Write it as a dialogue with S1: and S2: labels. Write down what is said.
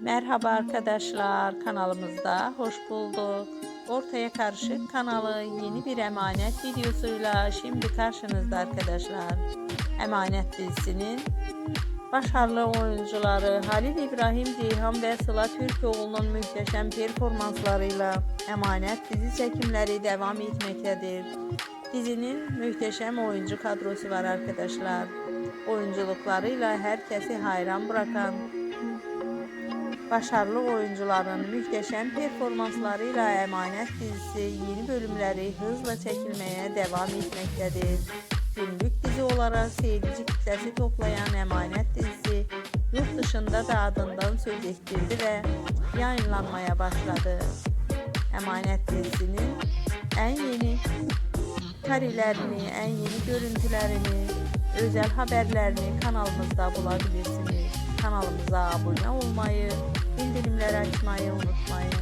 S1: Merhaba arkadaşlar kanalımızda hoş bulduk. Ortaya Karışık kanalı yeni bir emanet videosuyla şimdi karşınızda arkadaşlar. Emanet dizisinin başarılı oyuncuları Halil İbrahim Ceyhan ve Sıla Türkoğlu'nun muhteşem performanslarıyla Emanet dizi çekimleri devam etmektedir. Dizinin muhteşem oyuncu kadrosu var arkadaşlar. Oyunculuklarıyla herkesi hayran bırakan Başarılı oyuncuların muhteşem performanslarıyla Emanet dizisi yeni bölümleri hızla çekilmeye devam etmektedir. Günlük dizi olarak seyirci kitlesi toplayan Emanet dizisi yurt dışında da adından söz ettirdi ve yayınlanmaya başladı. Emanet dizisinin en yeni karilerini, en yeni görüntülerini, özel haberlerini kanalımızda bulabilirsiniz. Kanalımıza abone olmayı, bildirimleri açmayı unutmayın.